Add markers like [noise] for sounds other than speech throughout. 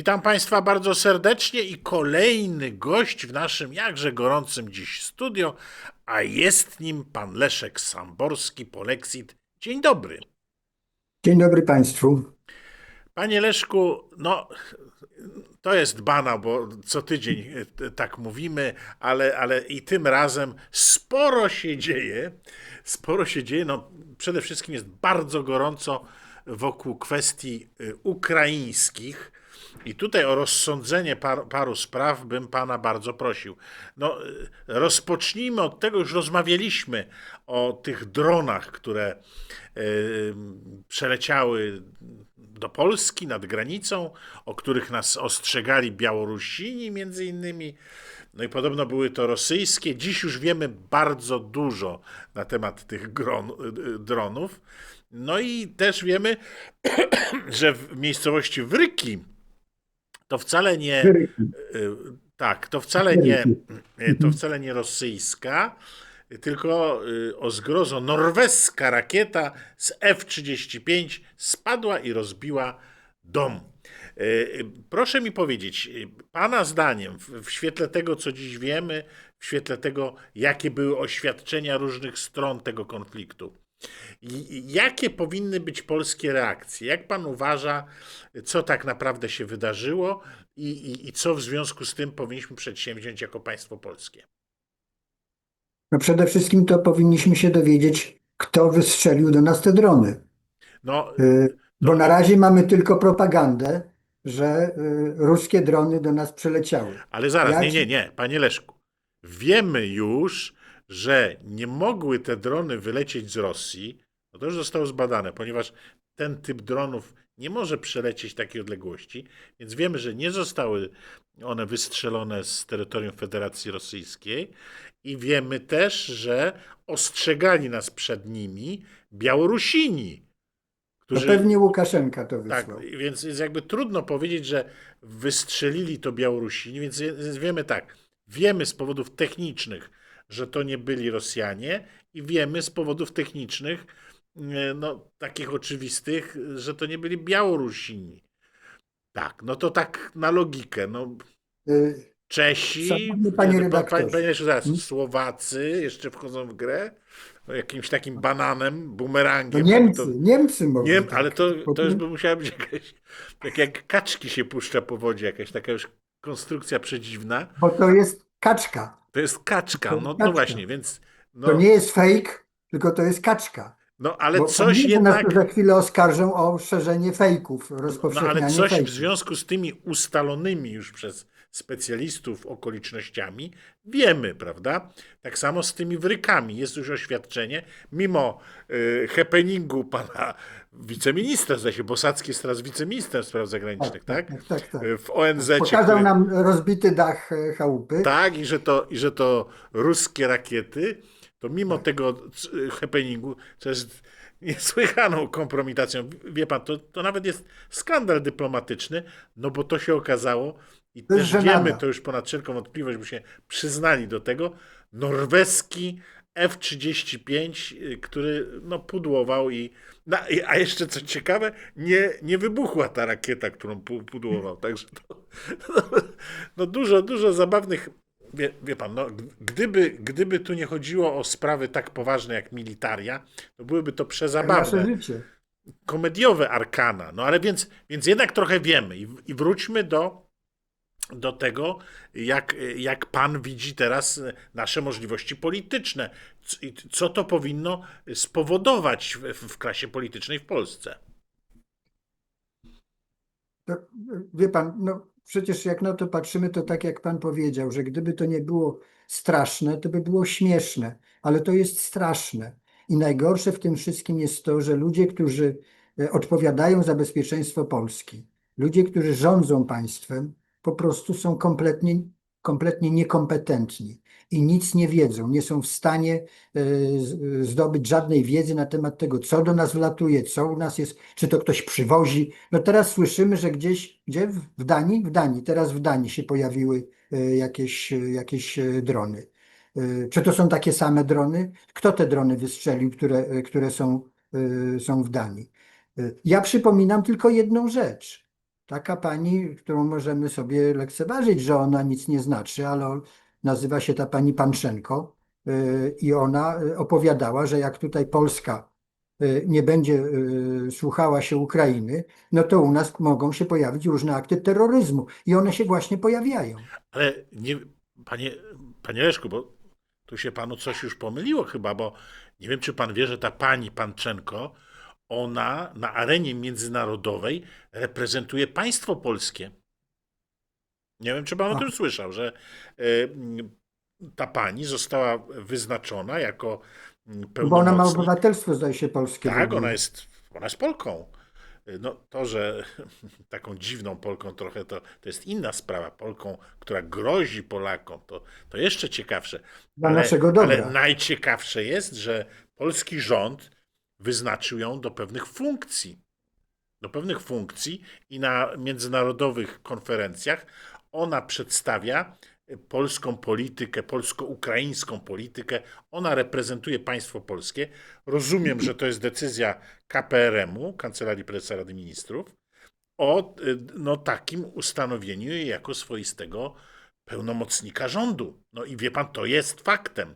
Witam Państwa bardzo serdecznie i kolejny gość w naszym jakże gorącym dziś studio, a jest nim pan Leszek Samborski, Polexit. Dzień dobry. Dzień dobry Państwu. Panie Leszku, no to jest banał, bo co tydzień e, tak mówimy, ale, ale i tym razem sporo się dzieje. Sporo się dzieje. No, przede wszystkim jest bardzo gorąco wokół kwestii e, ukraińskich. I tutaj o rozsądzenie par, paru spraw bym pana bardzo prosił. No, e, rozpocznijmy od tego, już rozmawialiśmy o tych dronach, które e, przeleciały do Polski nad granicą, o których nas ostrzegali Białorusini między innymi. No i podobno były to rosyjskie. Dziś już wiemy bardzo dużo na temat tych gron, dronów. No i też wiemy, [clears throat] że w miejscowości Wryki to wcale nie. Y, Tak, to wcale nie, y, to wcale nie rosyjska, tylko y, o zgrozo norweska rakieta z F-35 spadła i rozbiła dom. Proszę mi powiedzieć, Pana zdaniem, w, świetle tego, co dziś wiemy, w świetle tego, jakie były oświadczenia różnych stron tego konfliktu, jakie powinny być polskie reakcje? Jak Pan uważa, co tak naprawdę się wydarzyło i, i, i co w związku z tym powinniśmy przedsięwziąć jako państwo polskie? No przede wszystkim to powinniśmy się dowiedzieć, kto wystrzelił do nas te drony. No, Y, Bo na razie mamy tylko propagandę, że y, ruskie drony do nas przeleciały. Ale zaraz, nie, nie, nie, panie Leszku. Wiemy już, że nie mogły te drony wylecieć z Rosji. No to już zostało zbadane, ponieważ ten typ dronów nie może przelecieć takiej odległości, więc wiemy, że nie zostały one wystrzelone z terytorium Federacji Rosyjskiej i wiemy też, że ostrzegali nas przed nimi Białorusini, To którzy... pewnie Łukaszenka to Tak, wysłał. więc jest jakby trudno powiedzieć, że wystrzelili to Białorusini, więc wiemy tak, wiemy z powodów technicznych, że to nie byli Rosjanie i wiemy z powodów technicznych, e, no takich oczywistych, że to nie byli Białorusini. Tak, no to tak na logikę, no Y, Czesi, Szanowny panie pa- pa- redaktorze. panie zaraz, Hmm? Słowacy jeszcze wchodzą w grę, no, jakimś takim bananem, No bumerangiem. Niemcy, to- Niemcy mogą nie, tak. ale to, to już by musiała być jakaś, tak jak kaczki się puszcza po wodzie, jakaś taka już konstrukcja przedziwna. Bo to jest kaczka. To jest kaczka, no, no właśnie, więc no, To nie jest fake, tylko to jest kaczka. no ale Bo coś nas jednak, za chwilę oskarżą o szerzenie fejków, no rozpowszechnianie ale coś w fejków. związku z tymi ustalonymi już przez specjalistów okolicznościami wiemy, prawda? Tak samo z tymi wrykami. Jest już oświadczenie, mimo y, happeningu pana wiceministra, zdaje się, Bosacki jest teraz wiceministrem spraw zagranicznych, tak? tak, tak, tak. Y, W ONZ. Pokazał nam rozbity dach e, chałupy. Tak, i że to, i że to ruskie rakiety, to mimo Tak. tego c- happeningu, co jest niesłychaną kompromitacją, wie pan, to, to nawet jest skandal dyplomatyczny, no bo to się okazało i To też wiemy, to już ponad wszelką wątpliwość, bo się przyznali do tego, norweski F-35, y, który no, pudłował i, no, i- a jeszcze co ciekawe, nie, nie wybuchła ta rakieta, którą pu- pudłował, także to, no dużo, dużo zabawnych Wie, wie pan, no, gdyby, gdyby tu nie chodziło o sprawy tak poważne jak militaria, to byłyby to Nasze przezabawne, komediowe arkana. No ale więc, więc jednak trochę wiemy. I, i wróćmy do, do tego, jak, jak pan widzi teraz nasze możliwości polityczne. Co to powinno spowodować w, w klasie politycznej w Polsce? To, wie pan, no przecież jak na to patrzymy, to tak jak pan powiedział, że gdyby to nie było straszne, to by było śmieszne, ale to jest straszne. I najgorsze w tym wszystkim jest to, że ludzie, którzy e, odpowiadają za bezpieczeństwo Polski, ludzie, którzy rządzą państwem, po prostu są kompletnie, kompletnie niekompetentni i nic nie wiedzą, nie są w stanie e, z- zdobyć żadnej wiedzy na temat tego, co do nas wlatuje, co u nas jest, czy to ktoś przywozi. No teraz słyszymy, że gdzieś, gdzie w Danii? W Danii, teraz w Danii się pojawiły e, jakieś, e, jakieś e, drony. E, Czy to są takie same drony? Kto te drony wystrzelił, które, e, które są, e, są w Danii? E, Ja przypominam tylko jedną rzecz. Taka pani, którą możemy sobie lekceważyć, że ona nic nie znaczy, ale nazywa się ta pani Panczenko y, i ona y, opowiadała, że jak tutaj Polska y, nie będzie słuchała się Ukrainy, no to u nas mogą się pojawić różne akty terroryzmu i one się właśnie pojawiają. Ale nie, panie, panie Leszku, bo tu się panu coś już pomyliło chyba, bo nie wiem, czy pan wie, że ta pani Panczenko, ona na arenie międzynarodowej reprezentuje państwo polskie. Nie wiem, czy pan o tym słyszał, że m, ta pani została wyznaczona jako m, Bo ona ma pełnomocnik. obywatelstwo, zdaje się, polskie. Tak, ona jest, ona jest Polką. No to, że [laughs] taką dziwną Polką trochę, to, to jest inna sprawa. Polką, która grozi Polakom, to, to jeszcze ciekawsze. Dla naszego dobra. ale najciekawsze jest, że polski rząd wyznaczył ją do pewnych funkcji. Do pewnych funkcji i na międzynarodowych konferencjach ona przedstawia polską politykę, polsko-ukraińską politykę. Ona reprezentuje państwo polskie. Rozumiem, że to jest decyzja KPRM-u, Kancelarii Prezesa Rady Ministrów, o no, takim ustanowieniu jej jako swoistego pełnomocnika rządu. No i wie pan, to jest faktem.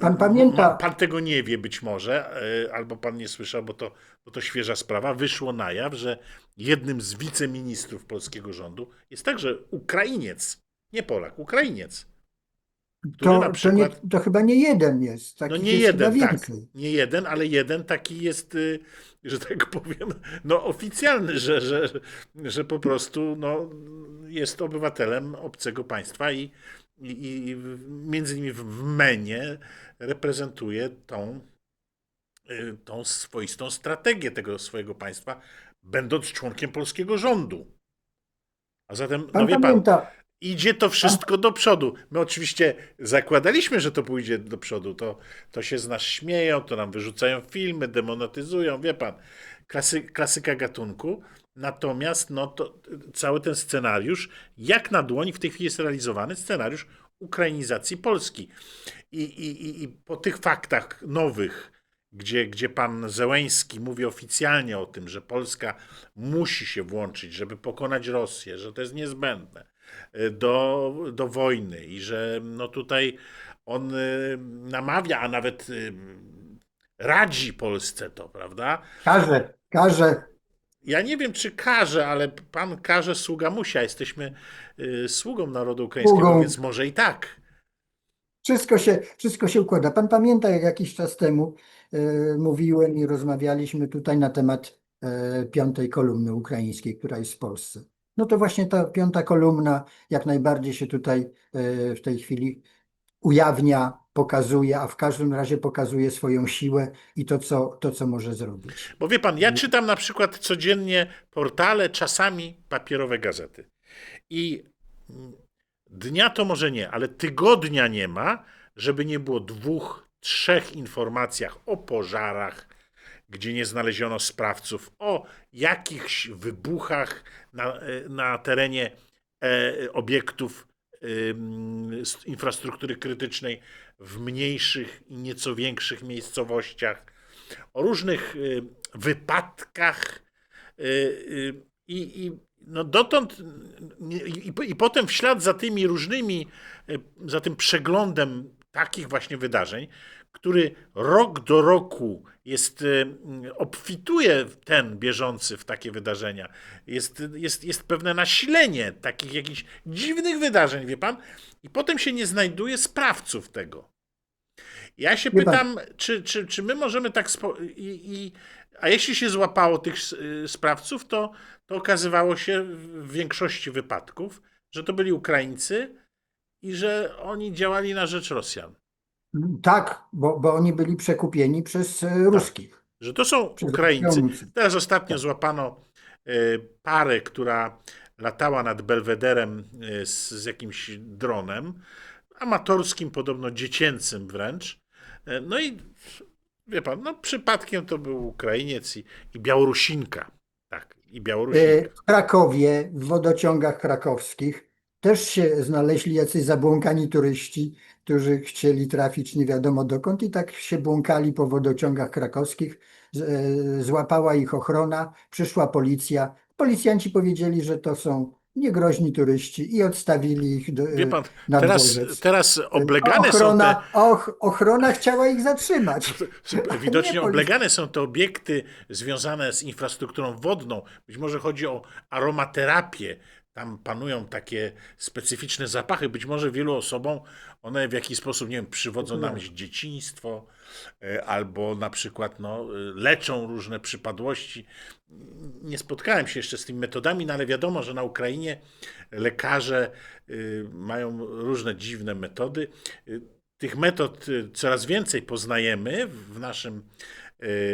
Pan pamięta- Pan tego nie wie być może, y, albo pan nie słyszał, bo to, bo to świeża sprawa. Wyszło na jaw, że jednym z wiceministrów polskiego rządu jest także Ukrainiec. Nie Polak, Ukrainiec. To, na to, nie, przykład- to chyba nie jeden jest. No Takich nie jest jeden, tak. Nie jeden, ale jeden taki jest, y, że tak powiem, no oficjalny, że, że, że po prostu no, jest obywatelem obcego państwa i, i, i między innymi w Menie reprezentuje tą, y, tą swoistą strategię tego swojego państwa, będąc członkiem polskiego rządu. A zatem, no Pan wie pan, Idzie to wszystko do przodu. My oczywiście zakładaliśmy, że to pójdzie do przodu. To, to się z nas śmieją, to nam wyrzucają filmy, demonetyzują, wie pan. Klasy, klasyka gatunku. Natomiast no, to, cały ten scenariusz, jak na dłoni w tej chwili jest realizowany, scenariusz ukrainizacji Polski. I, i, i, po tych faktach nowych, gdzie, gdzie pan Zełęński mówi oficjalnie o tym, że Polska musi się włączyć, żeby pokonać Rosję, że to jest niezbędne do, do wojny i że no tutaj on y, namawia, a nawet y, radzi Polsce to, prawda? każe, każe. Ja nie wiem, czy każe, ale pan każe, sługa musia. Jesteśmy y, sługą narodu ukraińskiego, Sługą. więc może i tak. Wszystko się, wszystko się układa. Pan pamięta, jak jakiś czas temu e, mówiłem i rozmawialiśmy tutaj na temat e, piątej kolumny ukraińskiej, która jest w Polsce. No to właśnie ta piąta kolumna jak najbardziej się tutaj e, w tej chwili ujawnia, pokazuje, a w każdym razie pokazuje swoją siłę i to, co, to, co może zrobić. Bo wie pan, ja czytam na przykład codziennie portale, czasami papierowe gazety. I mm, dnia to może nie, ale tygodnia nie ma, żeby nie było dwóch, trzech informacjach o pożarach, gdzie nie znaleziono sprawców, o jakichś wybuchach na, e, na terenie e, obiektów infrastruktury krytycznej w mniejszych i nieco większych miejscowościach, o różnych y, wypadkach y, y, i, i no dotąd i, i, potem w ślad za tymi różnymi, za tym przeglądem takich właśnie wydarzeń, który rok do roku jest, y, obfituje ten bieżący w takie wydarzenia. Jest, jest, jest pewne nasilenie takich jakichś dziwnych wydarzeń, wie pan? I potem się nie znajduje sprawców tego. Ja się pan- pytam, czy, czy, czy my możemy tak. I, i... A jeśli się złapało tych y, sprawców, to, to okazywało się w większości wypadków, że to byli Ukraińcy i że oni działali na rzecz Rosjan. Tak, bo, bo oni byli przekupieni przez e, ruskich. Że to są Przez Ukraińcy. Rosjanów. Teraz ostatnio złapano y, parę, która latała nad Belwederem y, z, z jakimś dronem, amatorskim, podobno dziecięcym wręcz. No i wie pan, no przypadkiem to był Ukrainiec i, i Białorusinka. Tak, i E, Białorusinka. W Krakowie, w wodociągach krakowskich też się znaleźli jacyś zabłąkani turyści, którzy chcieli trafić nie wiadomo dokąd i tak się błąkali po wodociągach krakowskich. E, Złapała ich ochrona, przyszła policja. Policjanci powiedzieli, że to są niegroźni turyści i odstawili ich do, Wie pan, na teraz, dworzec. teraz oblegane są te... ochrona, och, ochrona chciała ich zatrzymać. [laughs] Widocznie [laughs] oblegane są te obiekty związane z infrastrukturą wodną. Być może chodzi o aromaterapię. Tam panują takie specyficzne zapachy. Być może wielu osobom one w jakiś sposób, nie wiem, przywodzą na myśl dzieciństwo, e, albo na przykład no, e, leczą różne przypadłości. Nie spotkałem się jeszcze z tymi metodami, no ale wiadomo, że na Ukrainie lekarze y, mają różne dziwne metody. Tych metod coraz więcej poznajemy w, naszym,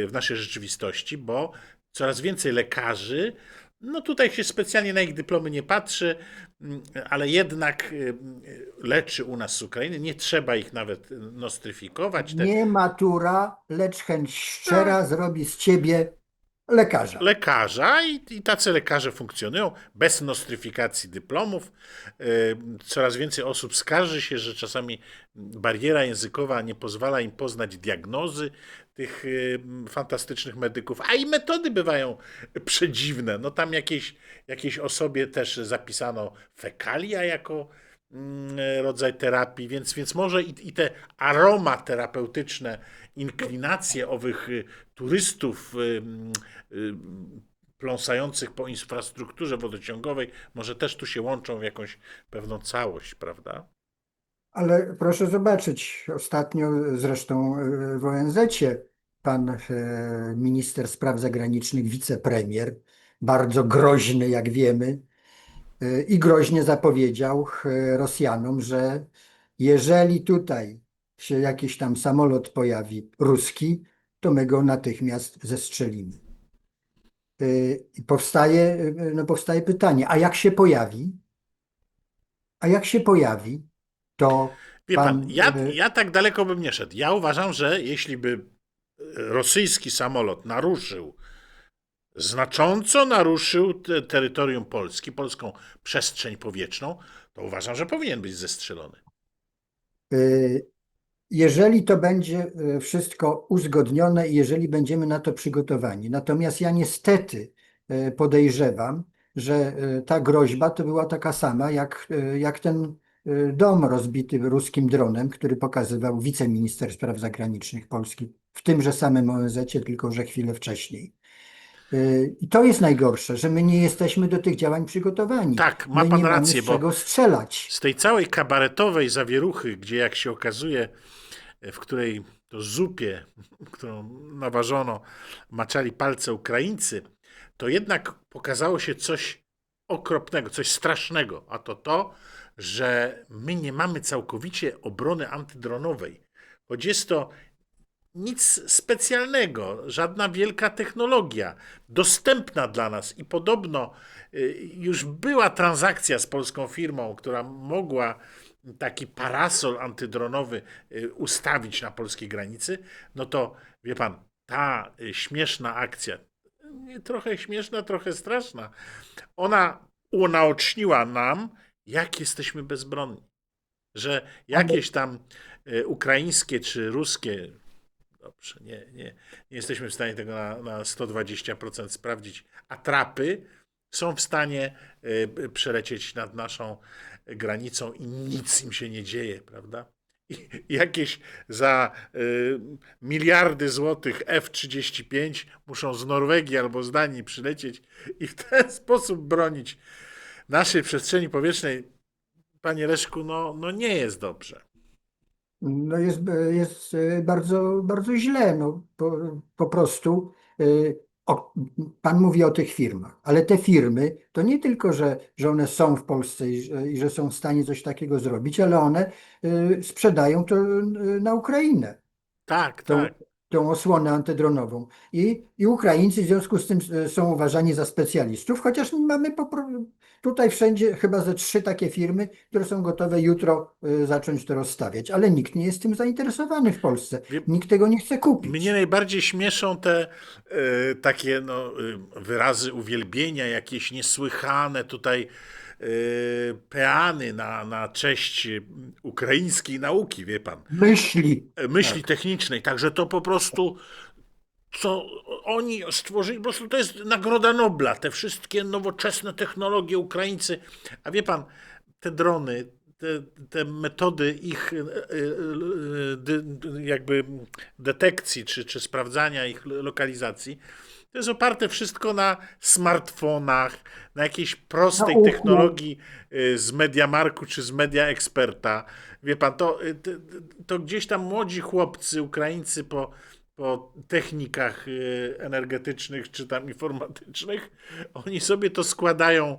w naszej rzeczywistości, bo coraz więcej lekarzy, no tutaj się specjalnie na ich dyplomy nie patrzy, mm, ale jednak y, y, leczy u nas z Ukrainy. Nie trzeba ich nawet nostryfikować. Nie matura, lecz chęć szczera zrobi z ciebie lekarza. lekarza i, i tacy lekarze funkcjonują bez nostryfikacji dyplomów. Y, Coraz więcej osób skarży się, że czasami bariera językowa nie pozwala im poznać diagnozy tych y, fantastycznych medyków, a i metody bywają przedziwne. No tam jakiejś, jakiejś osobie też zapisano fekalia jako mm, rodzaj terapii, więc, więc może i, i te aromaterapeutyczne inklinacje owych y, turystów y, pląsających po infrastrukturze wodociągowej, może też tu się łączą w jakąś pewną całość, prawda? Ale proszę zobaczyć, ostatnio zresztą e, w ONZ-cie pan e, minister spraw zagranicznych, wicepremier, bardzo groźny, jak wiemy, e, i groźnie zapowiedział Rosjanom, że jeżeli tutaj się jakiś tam samolot pojawi ruski, to my go natychmiast zestrzelimy. I powstaje, no powstaje pytanie, a jak się pojawi? A jak się pojawi, to Wie pan, Pan, ja, ja tak daleko bym nie szedł. Ja uważam, że jeśli by y, rosyjski samolot naruszył, znacząco naruszył te, terytorium Polski, polską przestrzeń powietrzną, to uważam, że powinien być zestrzelony. Y, Jeżeli to będzie y, wszystko uzgodnione i jeżeli będziemy na to przygotowani. Natomiast ja niestety podejrzewam, że ta groźba to była taka sama jak, jak ten dom rozbity ruskim dronem, który pokazywał wiceminister spraw zagranicznych Polski w tymże samym ONZ-cie, tylko że chwilę wcześniej. Y, I to jest najgorsze, że my nie jesteśmy do tych działań przygotowani. Tak, ma my pan rację, bo- strzelać. Z tej całej kabaretowej zawieruchy, gdzie jak się okazuje, w której to zupie, którą naważono, maczali palce Ukraińcy, to jednak pokazało się coś okropnego, coś strasznego, a to to, że my nie mamy całkowicie obrony antydronowej. Choć jest to nic specjalnego, żadna wielka technologia, dostępna dla nas i podobno y, już była transakcja z polską firmą, która mogła taki parasol antydronowy y, ustawić na polskiej granicy, no to wie pan, ta y, śmieszna akcja, trochę śmieszna, trochę straszna, ona unaoczniła nam, jak jesteśmy bezbronni. Że jakieś tam y, ukraińskie czy ruskie Dobrze, nie, nie, nie jesteśmy w stanie tego na, na 120% sprawdzić. Atrapy są w stanie y, przelecieć nad naszą granicą i nic im się nie dzieje, prawda? I [laughs] jakieś za y, miliardy złotych F-35 muszą z Norwegii albo z Danii przylecieć i w ten [laughs] sposób bronić naszej przestrzeni powietrznej. Panie Leszku, no, no nie jest dobrze. No jest, jest e, bardzo, bardzo źle. No, po, po prostu e, o, pan mówi o tych firmach, ale te firmy to nie tylko, że, że one są w Polsce i, że- i że są w stanie coś takiego zrobić, ale one e, sprzedają to na Ukrainę, Tak, tą, tak. Tą osłonę antydronową. I, I Ukraińcy w związku z tym e, są uważani za specjalistów, chociaż mamy tutaj wszędzie chyba ze trzy takie firmy, które są gotowe jutro e, zacząć to rozstawiać, ale nikt nie jest tym zainteresowany w Polsce. Nikt tego nie chce kupić. Mnie najbardziej śmieszą te e, takie no, wyrazy uwielbienia, jakieś niesłychane tutaj peany na, na cześć e, ukraińskiej nauki, wie pan, Myśli. e, myśli technicznej. Także to po prostu co oni stworzyli, po prostu to jest nagroda Nobla, te wszystkie nowoczesne technologie Ukraińcy. A wie pan, te drony, te, te metody ich e, e, e, jakby detekcji czy, czy sprawdzania ich lokalizacji, to jest oparte wszystko na smartfonach, na jakiejś prostej technologii y, z Mediamarku czy z Media Experta. Wie pan, to, y, to, to gdzieś tam młodzi chłopcy, Ukraińcy po, po technikach y, energetycznych czy tam informatycznych, [laughs] oni sobie to składają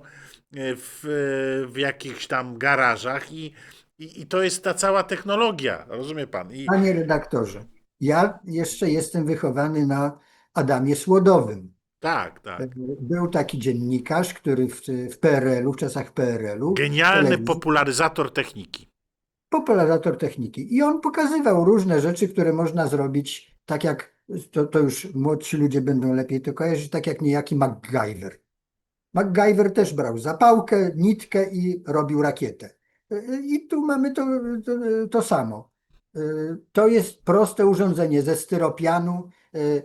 w, w jakichś tam garażach i, i, i to jest ta cała technologia, rozumie pan? I, Panie redaktorze, ja jeszcze jestem wychowany na Adamie Słodowym. tak, tak. Był taki dziennikarz, który w, w PRL-u, w czasach PRL-u, Genialny telewizji, popularyzator techniki. popularyzator techniki. I on pokazywał różne rzeczy, które można zrobić, tak jak, to, to już młodsi ludzie będą lepiej to kojarzyć, tak jak niejaki MacGyver. MacGyver też brał zapałkę, nitkę i robił rakietę. I tu mamy to, to, to samo. To jest proste urządzenie ze styropianu,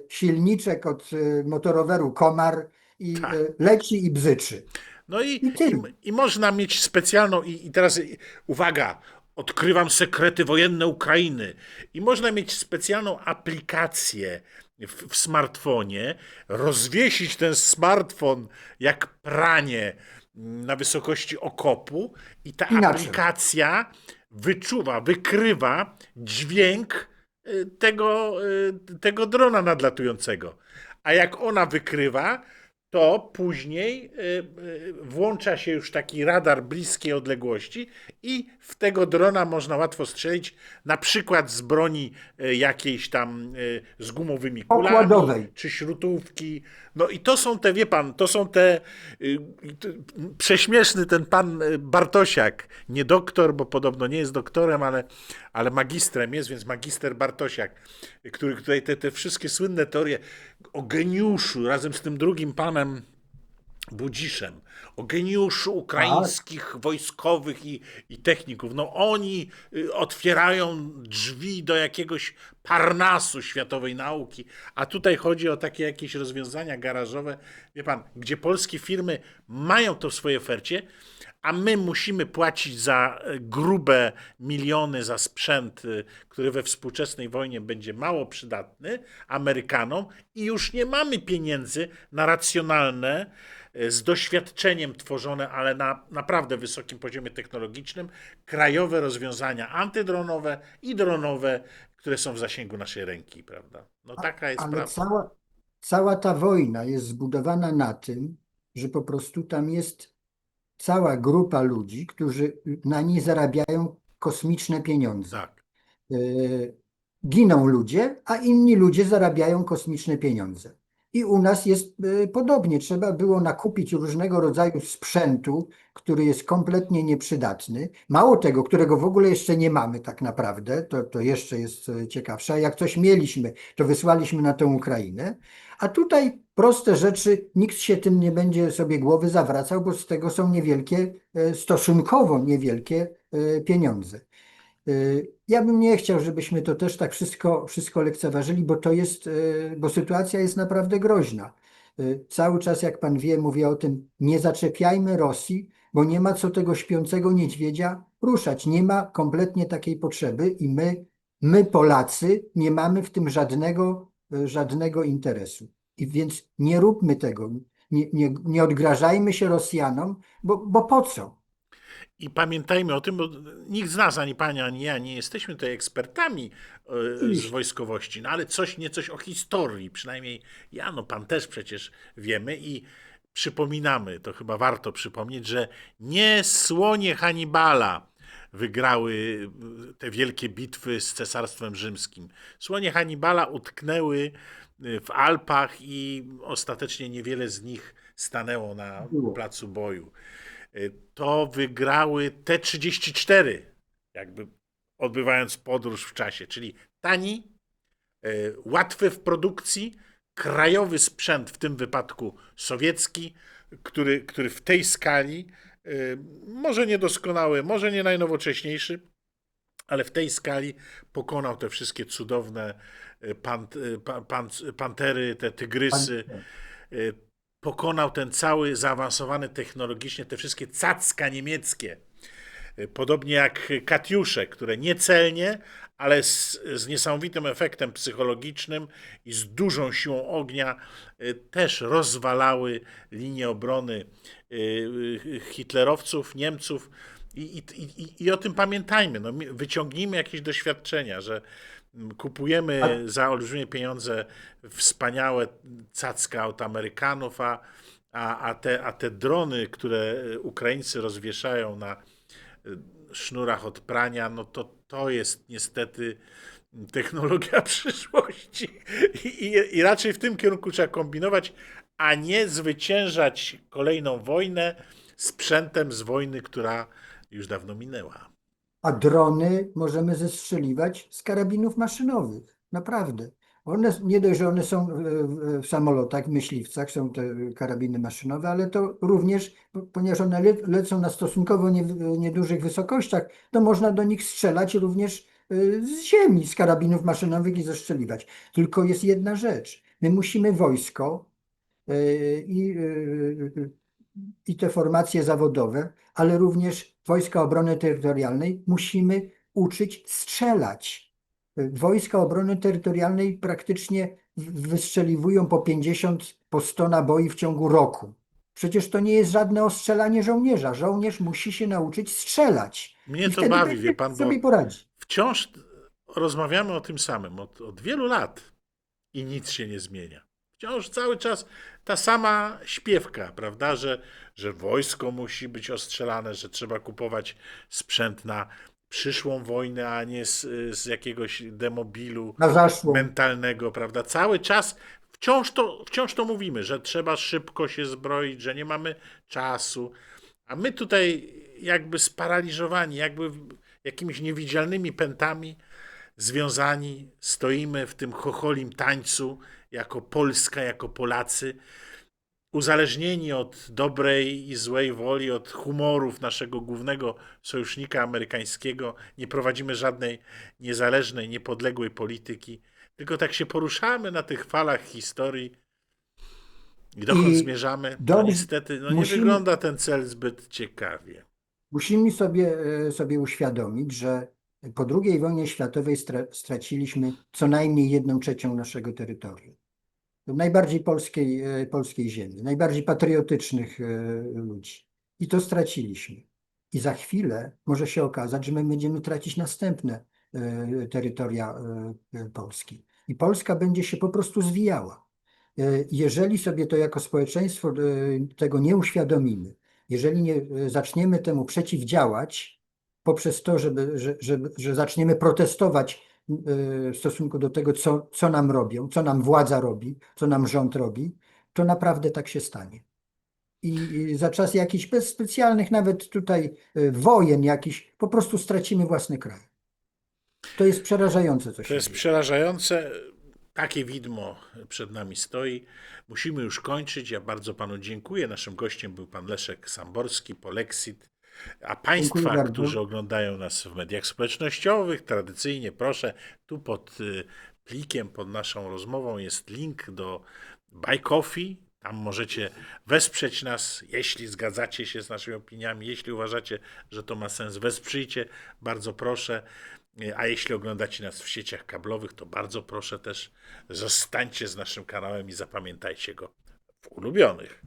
silniczek od motoroweru Komar i Tak. leci i bzyczy. No i, I i, i można mieć specjalną, i, i teraz uwaga, odkrywam sekrety wojenne Ukrainy. I można mieć specjalną aplikację w, w smartfonie, rozwiesić ten smartfon jak pranie na wysokości okopu i ta Inaczej. aplikacja wyczuwa, wykrywa dźwięk tego, y, tego drona nadlatującego. A jak ona wykrywa, to później y, y, włącza się już taki radar bliskiej odległości i w tego drona można łatwo strzelić, na przykład z broni y, jakiejś tam y, z gumowymi kulami, Pokładowej. czy śrutówki. No i to są te, wie pan, to są te, y, prześmieszny ten pan y, Bartosiak, nie doktor, bo podobno nie jest doktorem, ale, ale magistrem jest, więc magister Bartosiak, który tutaj te, te wszystkie słynne teorie o geniuszu razem z tym drugim panem Budziszem, o geniuszu ukraińskich wojskowych i, i techników. No oni y, otwierają drzwi do jakiegoś parnasu światowej nauki, a tutaj chodzi o takie jakieś rozwiązania garażowe, wie pan, gdzie polskie firmy mają to w swojej ofercie, a my musimy płacić za e, grube miliony za sprzęt, y, który we współczesnej wojnie będzie mało przydatny Amerykanom i już nie mamy pieniędzy na racjonalne, z doświadczeniem tworzone, ale na naprawdę wysokim poziomie technologicznym, krajowe rozwiązania antydronowe i dronowe, które są w zasięgu naszej ręki, prawda? No taka jest Ale prawda. cała, cała ta wojna jest zbudowana na tym, że po prostu tam jest cała grupa ludzi, którzy na niej zarabiają kosmiczne pieniądze. Tak. Y, Giną ludzie, a inni ludzie zarabiają kosmiczne pieniądze. I u nas jest y, podobnie. Trzeba było nakupić różnego rodzaju sprzętu, który jest kompletnie nieprzydatny. Mało tego, którego w ogóle jeszcze nie mamy tak naprawdę, to, to jeszcze jest y, ciekawsze. Jak coś mieliśmy, to wysłaliśmy na tę Ukrainę. A tutaj proste rzeczy, nikt się tym nie będzie sobie głowy zawracał, bo z tego są niewielkie, y, stosunkowo niewielkie pieniądze. Y, Ja bym nie chciał, żebyśmy to też tak wszystko, wszystko lekceważyli, bo to jest, y, bo sytuacja jest naprawdę groźna. Y, Cały czas, jak pan wie, mówię o tym, nie zaczepiajmy Rosji, bo nie ma co tego śpiącego niedźwiedzia ruszać. Nie ma kompletnie takiej potrzeby i my, my Polacy, nie mamy w tym żadnego, żadnego interesu. I więc nie róbmy tego. Nie, nie, nie odgrażajmy się Rosjanom, bo, bo po co? I pamiętajmy o tym, bo nikt z nas, ani pani, ani ja, nie jesteśmy tutaj ekspertami e, z wojskowości, no ale coś, nie coś o historii, przynajmniej ja, no pan też przecież wiemy i przypominamy, to chyba warto przypomnieć, że nie słonie Hannibala wygrały e, te wielkie bitwy z Cesarstwem Rzymskim. Słonie Hannibala utknęły e, w Alpach i ostatecznie niewiele z nich stanęło na placu boju to wygrały T-34, jakby odbywając podróż w czasie, czyli tani, e, łatwy w produkcji, krajowy sprzęt, w tym wypadku sowiecki, który, który w tej skali, e, może niedoskonały, może nie najnowocześniejszy, ale w tej skali pokonał te wszystkie cudowne y, pan, y, pan, pan, pantery, te tygrysy. Pokonał ten cały zaawansowany technologicznie, te wszystkie cacka niemieckie. Podobnie jak Katiusze, które niecelnie, ale z, z niesamowitym efektem psychologicznym i z dużą siłą ognia y, też rozwalały linię obrony y, hitlerowców, Niemców. I, i, i, I o tym pamiętajmy. No, wyciągnijmy jakieś doświadczenia, że mm, kupujemy za olbrzymie pieniądze wspaniałe cacka od Amerykanów, a, a, a, te, a te drony, które Ukraińcy rozwieszają na sznurach od prania, no to to jest niestety technologia [laughs] przyszłości. I, i, I raczej w tym kierunku trzeba kombinować, a nie zwyciężać kolejną wojnę sprzętem z wojny, która już dawno minęła. A drony możemy zestrzeliwać z karabinów maszynowych. Naprawdę. One, nie dość, że one są w, w, w samolotach, myśliwcach, są te karabiny maszynowe, ale to również, po- ponieważ one le, lecą na stosunkowo nie, niedużych wysokościach, to można do nich strzelać również y, z ziemi, z karabinów maszynowych i zestrzeliwać. Tylko jest jedna rzecz. My musimy wojsko y, i, y, i te formacje zawodowe, ale również Wojska Obrony Terytorialnej musimy uczyć strzelać. Wojska Obrony Terytorialnej praktycznie wystrzeliwują po 50, po 100 naboi w ciągu roku. Przecież to nie jest żadne ostrzelanie żołnierza. Żołnierz musi się nauczyć strzelać. Mnie I to bawi, wie pan, bo sobie poradzi. wciąż rozmawiamy o tym samym od, od wielu lat i nic się nie zmienia. Wciąż cały czas ta sama śpiewka, prawda, że, że wojsko musi być ostrzelane, że trzeba kupować sprzęt na przyszłą wojnę, a nie z, z jakiegoś demobilu mentalnego, prawda? Cały czas wciąż to, wciąż to mówimy, że trzeba szybko się zbroić, że nie mamy czasu, a my tutaj jakby sparaliżowani, jakby jakimiś niewidzialnymi pętami związani, stoimy w tym chocholim tańcu jako Polska, jako Polacy, uzależnieni od dobrej i złej woli, od humorów naszego głównego sojusznika amerykańskiego, nie prowadzimy żadnej niezależnej, niepodległej polityki, tylko tak się poruszamy na tych falach historii i dokąd I zmierzamy, dobrze- niestety no, nie musimy- wygląda ten cel zbyt ciekawie. Musimy sobie, e, sobie uświadomić, że po II wojnie światowej stra, straciliśmy co najmniej jedną trzecią naszego terytorium. Najbardziej polskiej, e, polskiej ziemi, najbardziej patriotycznych e, ludzi. I to straciliśmy. I za chwilę może się okazać, że my będziemy tracić następne e, terytoria Polski. I Polska będzie się po prostu zwijała. Jeżeli sobie to jako społeczeństwo tego nie uświadomimy, jeżeli nie zaczniemy temu przeciwdziałać poprzez to, żeby, że, żeby, że zaczniemy protestować w stosunku do tego, co, co nam robią, co nam władza robi, co nam rząd robi, to naprawdę tak się stanie. I za czas jakichś bez specjalnych nawet tutaj e, wojen jakichś, po prostu stracimy własny kraj. To jest przerażające, co To jest dzieje. przerażające. Takie widmo przed nami stoi. Musimy już kończyć. Ja bardzo panu dziękuję. Naszym gościem był pan Leszek Samborski, Polexit. A państwa, którzy oglądają nas w mediach społecznościowych, tradycyjnie proszę, tu pod y, plikiem, pod naszą rozmową jest link do Buy Coffee. Tam możecie wesprzeć nas, jeśli zgadzacie się z naszymi opiniami, jeśli uważacie, że to ma sens, wesprzyjcie, bardzo proszę. A jeśli oglądacie nas w sieciach kablowych, to bardzo proszę też zostańcie z naszym kanałem i zapamiętajcie go w ulubionych.